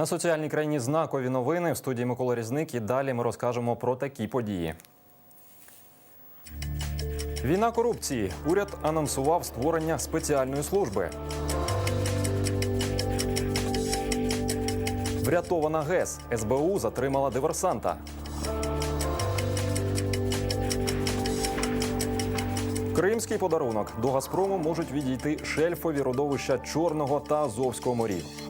На соціальній країні знакові новини в студії Микола Різник. І далі ми розкажемо про такі події. Війна корупції. Уряд анонсував створення спеціальної служби. Врятована ГЕС. СБУ затримала диверсанта. Кримський подарунок. До Газпрому можуть відійти шельфові родовища Чорного та Азовського морів.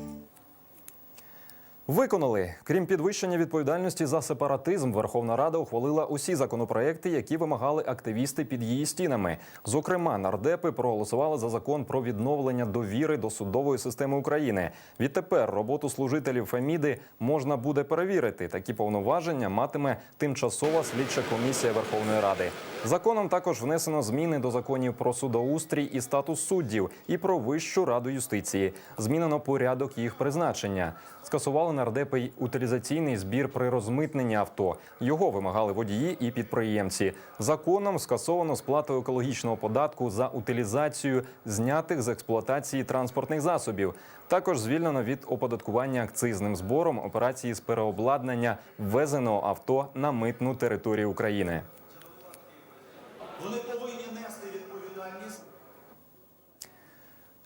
Виконали. Крім підвищення відповідальності за сепаратизм, Верховна Рада ухвалила усі законопроекти, які вимагали активісти під її стінами. Зокрема, нардепи проголосували за закон про відновлення довіри до судової системи України. Відтепер роботу служителів Феміди можна буде перевірити. Такі повноваження матиме тимчасова слідча комісія Верховної Ради. Законом також внесено зміни до законів про судоустрій і статус суддів і про Вищу раду юстиції. Змінено порядок їх призначення. Скасували нардепи й утилізаційний збір при розмитненні авто. Його вимагали водії і підприємці. Законом скасовано сплату екологічного податку за утилізацію знятих з експлуатації транспортних засобів. Також звільнено від оподаткування акцизним збором операції з переобладнання ввезеного авто на митну територію України.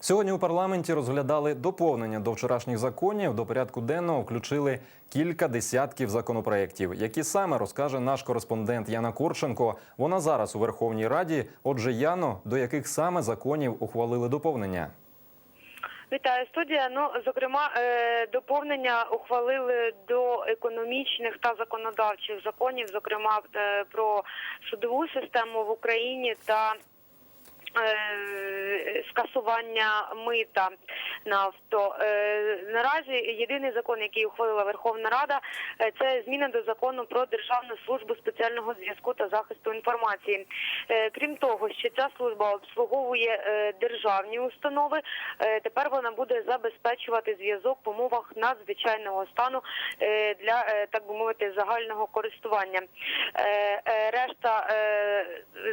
Сьогодні у парламенті розглядали доповнення до вчорашніх законів. До порядку денного включили кілька десятків законопроєктів, які саме розкаже наш кореспондент Яна Курченко. Вона зараз у Верховній Раді. Отже, Яно, до яких саме законів ухвалили доповнення? Вітаю студія. Ну зокрема, е, доповнення ухвалили до економічних та законодавчих законів, зокрема е, про судову систему в Україні та скасування мита на авто. Е, Наразі єдиний закон, який ухвалила Верховна Рада, е, це зміни до закону про державну службу спеціального зв'язку та захисту інформації. Е, Крім того, що ця служба обслуговує державні установи. Тепер вона буде забезпечувати зв'язок в умовах надзвичайного стану для так би мовити загального користування. Решта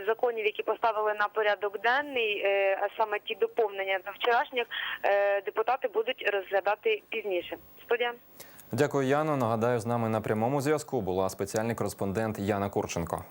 законів, які поставили на порядок денний, а саме ті доповнення до вчорашніх, депутати будуть розглядати пізніше. Студія. Дякую, Яно. Нагадаю, з нами на прямому зв'язку була спеціальний кореспондент Яна Курченко.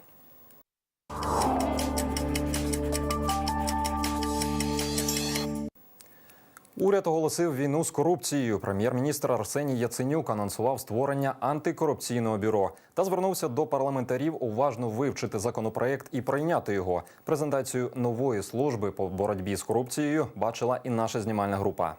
Уряд оголосив війну з корупцією. Прем'єр-міністр Арсеній Яценюк анонсував створення антикорупційного бюро та звернувся до парламентарів уважно вивчити законопроект і прийняти його. Презентацію нової служби по боротьбі з корупцією бачила і наша знімальна група.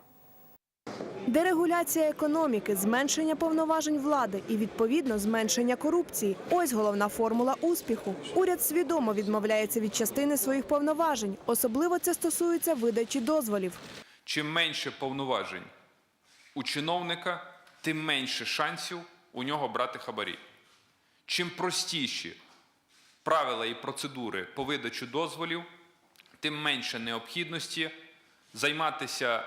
Дерегуляція економіки, зменшення повноважень влади і відповідно зменшення корупції. Ось головна формула успіху. Уряд свідомо відмовляється від частини своїх повноважень. Особливо це стосується видачі дозволів. Чим менше повноважень у чиновника, тим менше шансів у нього брати хабарі. Чим простіші правила і процедури по видачу дозволів, тим менше необхідності займатися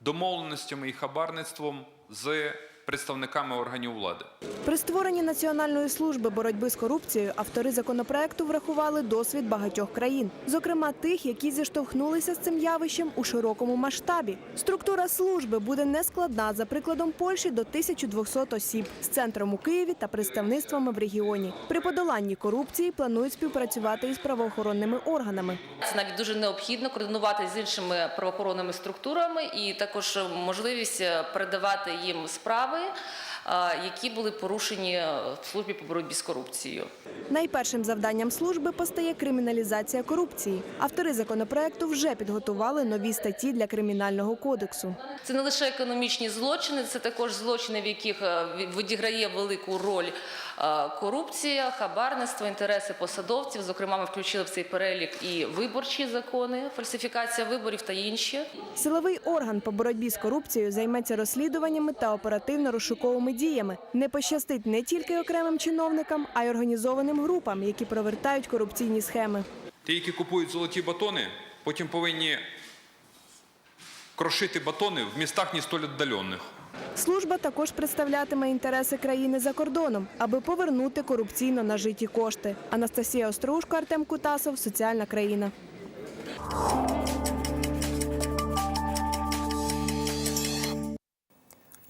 домовленостями і хабарництвом з представниками органів влади. При створенні національної служби боротьби з корупцією автори законопроекту врахували досвід багатьох країн, зокрема тих, які зіштовхнулися з цим явищем у широкому масштабі. Структура служби буде нескладна за прикладом Польщі до 1200 осіб з центром у Києві та представництвами в регіоні. При подоланні корупції планують співпрацювати із правоохоронними органами. Це навіть дуже необхідно координувати з іншими правоохоронними структурами і також можливість передавати їм справи, е, які були порушені в службі по боротьбі з корупцією. Найпершим завданням служби постає криміналізація корупції. Автори законопроекту вже підготували нові статті для кримінального кодексу. Це не лише економічні злочини, це також злочини, в яких е, відіграє велику роль е, корупція, хабарництво, інтереси посадовців. Зокрема, ми включили в цей перелік і виборчі закони, фальсифікація виборів та інші. Силовий орган по боротьбі з корупцією займеться розслідуваннями та оперативно-розшуковими діями. Не пощастить не тільки окремим чиновникам, а й організованим групам, які провертають корупційні схеми. Ті, які купують золоті батони, потім повинні крошити батони в містах не столь віддалених. Служба також представлятиме інтереси країни за кордоном, аби повернути корупційно нажиті кошти. Анастасія Острушко, Артем Кутасов, соціальна країна.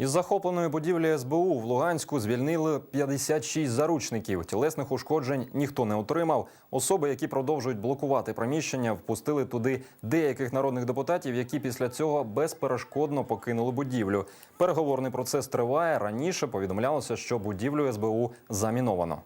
Із захопленої будівлі СБУ в Луганську звільнили 56 заручників. Тілесних ушкоджень ніхто не отримав. Особи, які продовжують блокувати приміщення, впустили туди деяких народних депутатів, які після цього безперешкодно покинули будівлю. Переговорний процес триває. Раніше повідомлялося, що будівлю СБУ заміновано.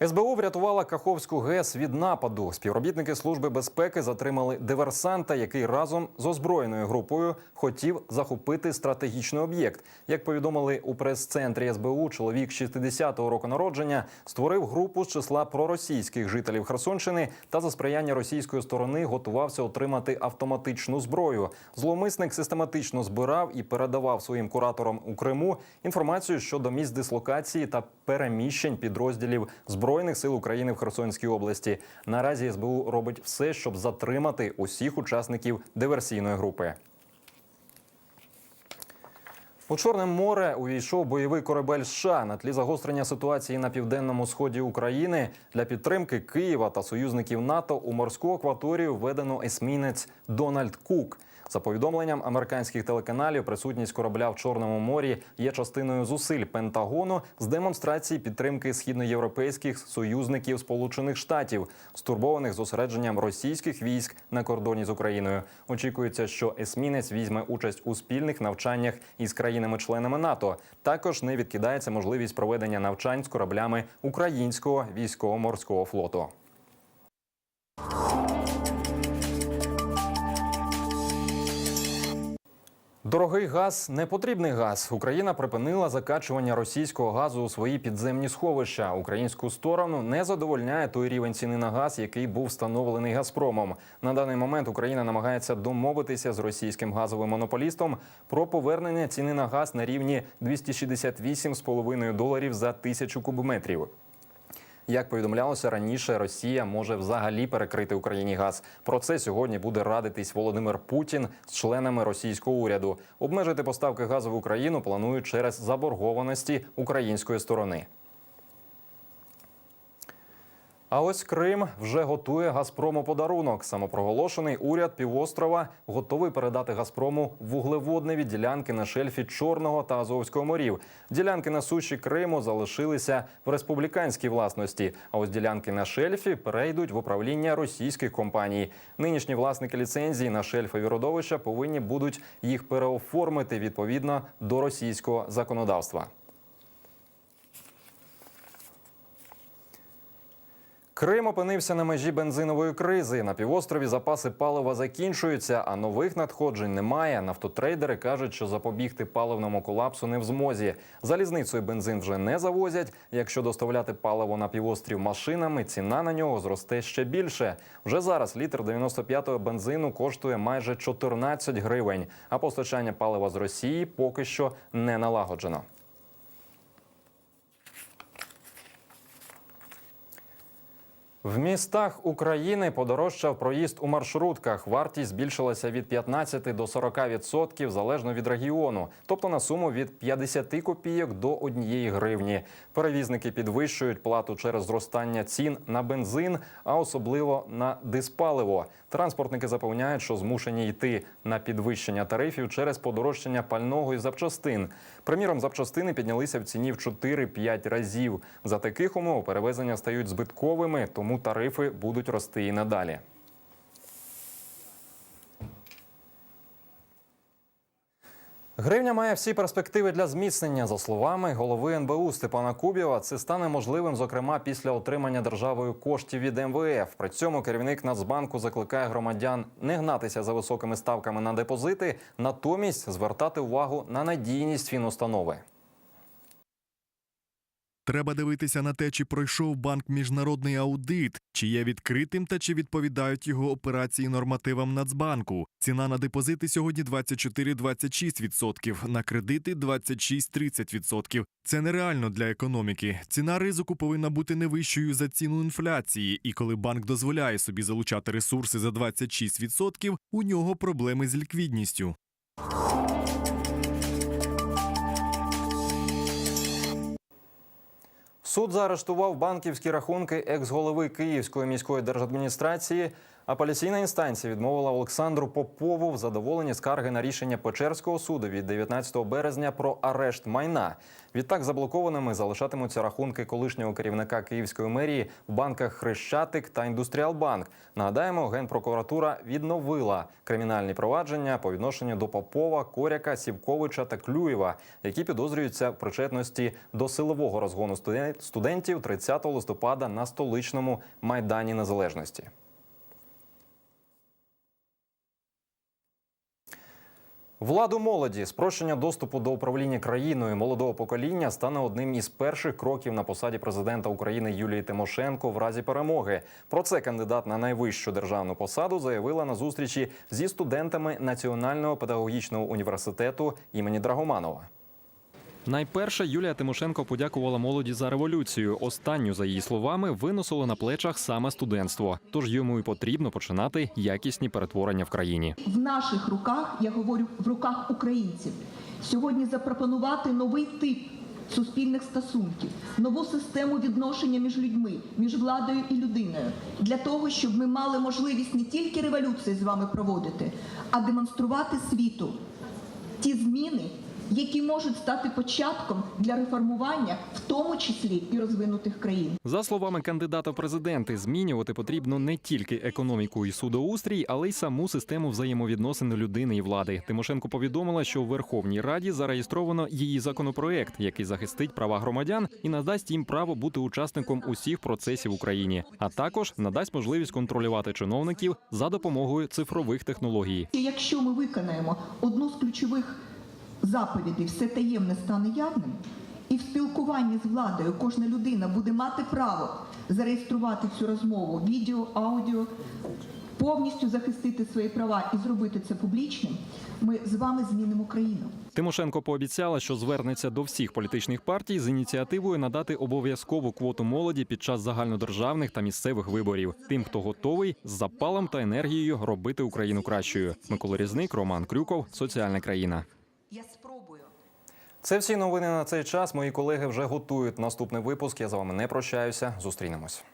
СБУ врятувала Каховську ГЕС від нападу. Співробітники служби безпеки затримали диверсанта, який разом з озброєною групою хотів захопити стратегічний об'єкт. Як повідомили у прес-центрі СБУ, чоловік 60-го року народження створив групу з числа проросійських жителів Херсонщини та за сприяння російської сторони готувався отримати автоматичну зброю. Зловмисник систематично збирав і передавав своїм кураторам у Криму інформацію щодо місць дислокації та переміщень підрозділів збройних сил України в Херсонській області. Наразі СБУ робить все, щоб затримати усіх учасників диверсійної групи. У Чорне море увійшов бойовий корабель США на тлі загострення ситуації на південному сході України для підтримки Києва та союзників НАТО у морську акваторію введено есмінець Дональд Кук. За повідомленням американських телеканалів, присутність корабля в Чорному морі є частиною зусиль Пентагону з демонстрації підтримки східноєвропейських союзників Сполучених Штатів, стурбованих зосередженням російських військ на кордоні з Україною. Очікується, що есмінець візьме участь у спільних навчаннях із країнами-членами НАТО. Також не відкидається можливість проведення навчань з кораблями українського військово-морського флоту. Дорогий газ непотрібний газ. Україна припинила закачування російського газу у свої підземні сховища. Українську сторону не задовольняє той рівень ціни на газ, який був встановлений Газпромом. На даний момент Україна намагається домовитися з російським газовим монополістом про повернення ціни на газ на рівні 268,5 доларів за тисячу кубометрів. Як повідомлялося раніше, Росія може взагалі перекрити Україні газ. Про це сьогодні буде радитись Володимир Путін з членами російського уряду. Обмежити поставки газу в Україну планують через заборгованості української сторони. А ось Крим вже готує Газпрому подарунок. Самопроголошений уряд півострова готовий передати Газпрому вуглеводневі ділянки на шельфі Чорного та Азовського морів. Ділянки на суші Криму залишилися в республіканській власності. А ось ділянки на шельфі перейдуть в управління російських компаній. Нинішні власники ліцензії на шельфові родовища повинні будуть їх переоформити відповідно до російського законодавства. Крим опинився на межі бензинової кризи. На півострові запаси палива закінчуються, а нових надходжень немає. Нафтотрейдери кажуть, що запобігти паливному колапсу не в змозі. Залізницею бензин вже не завозять. Якщо доставляти паливо на півострів машинами, ціна на нього зросте ще більше. Вже зараз літр 95-го бензину коштує майже 14 гривень. А постачання палива з Росії поки що не налагоджено. В містах України подорожчав проїзд у маршрутках. Вартість збільшилася від 15 до 40 відсотків залежно від регіону, тобто на суму від 50 копійок до 1 гривні. Перевізники підвищують плату через зростання цін на бензин, а особливо на диспаливо. Транспортники запевняють, що змушені йти на підвищення тарифів через подорожчання пального і запчастин. Приміром, запчастини піднялися в ціні в 4-5 разів. За таких умов перевезення стають збитковими, тому тарифи будуть рости і надалі. Гривня має всі перспективи для зміцнення. За словами голови НБУ Степана Кубєва, це стане можливим, зокрема, після отримання державою коштів від МВФ. При цьому керівник Нацбанку закликає громадян не гнатися за високими ставками на депозити, натомість звертати увагу на надійність фінустанови. Треба дивитися на те, чи пройшов банк міжнародний аудит, чи є відкритим та чи відповідають його операції нормативам Нацбанку. Ціна на депозити сьогодні 24-26%, на кредити 26-30%. Це нереально для економіки. Ціна ризику повинна бути не вищою за ціну інфляції, і коли банк дозволяє собі залучати ресурси за 26%, у нього проблеми з ліквідністю. Суд заарештував банківські рахунки екс-голови Київської міської держадміністрації Апеляційна інстанція відмовила Олександру Попову в задоволенні скарги на рішення Печерського суду від 19 березня про арешт майна. Відтак заблокованими залишатимуться рахунки колишнього керівника Київської мерії в банках Хрещатик та Індустріалбанк. Нагадаємо, генпрокуратура відновила кримінальні провадження по відношенню до Попова, Коряка, Сівковича та Клюєва, які підозрюються в причетності до силового розгону студен- студентів 30 листопада на столичному майдані Незалежності. Владу молоді, спрощення доступу до управління країною молодого покоління стане одним із перших кроків на посаді президента України Юлії Тимошенко в разі перемоги. Про це кандидат на найвищу державну посаду заявила на зустрічі зі студентами Національного педагогічного університету імені Драгоманова. Найперше Юлія Тимошенко подякувала молоді за революцію. Останню, за її словами, виносило на плечах саме студентство. Тож йому і потрібно починати якісні перетворення в країні. в наших руках, я говорю в руках українців, сьогодні запропонувати новий тип суспільних стосунків, нову систему відношення між людьми, між владою і людиною, для того, щоб ми мали можливість не тільки революції з вами проводити, а демонструвати світу ті зміни, які можуть стати початком для реформування, в тому числі і розвинутих країн. За словами кандидата в президенти, змінювати потрібно не тільки економіку і судоустрій, але й саму систему взаємовідносин людини і влади. Тимошенко повідомила, що в Верховній Раді зареєстровано її законопроект, який захистить права громадян і надасть їм право бути учасником усіх процесів в Україні, а також надасть можливість контролювати чиновників за допомогою цифрових технологій. І якщо ми виконаємо одну з ключових заповідей все таємне стане явним, і в спілкуванні з владою кожна людина буде мати право зареєструвати цю розмову відео, аудіо, повністю захистити свої права і зробити це публічним, ми з вами змінимо країну. Тимошенко пообіцяла, що звернеться до всіх політичних партій з ініціативою надати обов'язкову квоту молоді під час загальнодержавних та місцевих виборів. Тим, хто готовий з запалом та енергією робити Україну кращою. Микола Різник, Роман Крюков, Соціальна країна. Я спробую. Це всі новини на цей час. Мої колеги вже готують наступний випуск. Я з вами не прощаюся. Зустрінемось.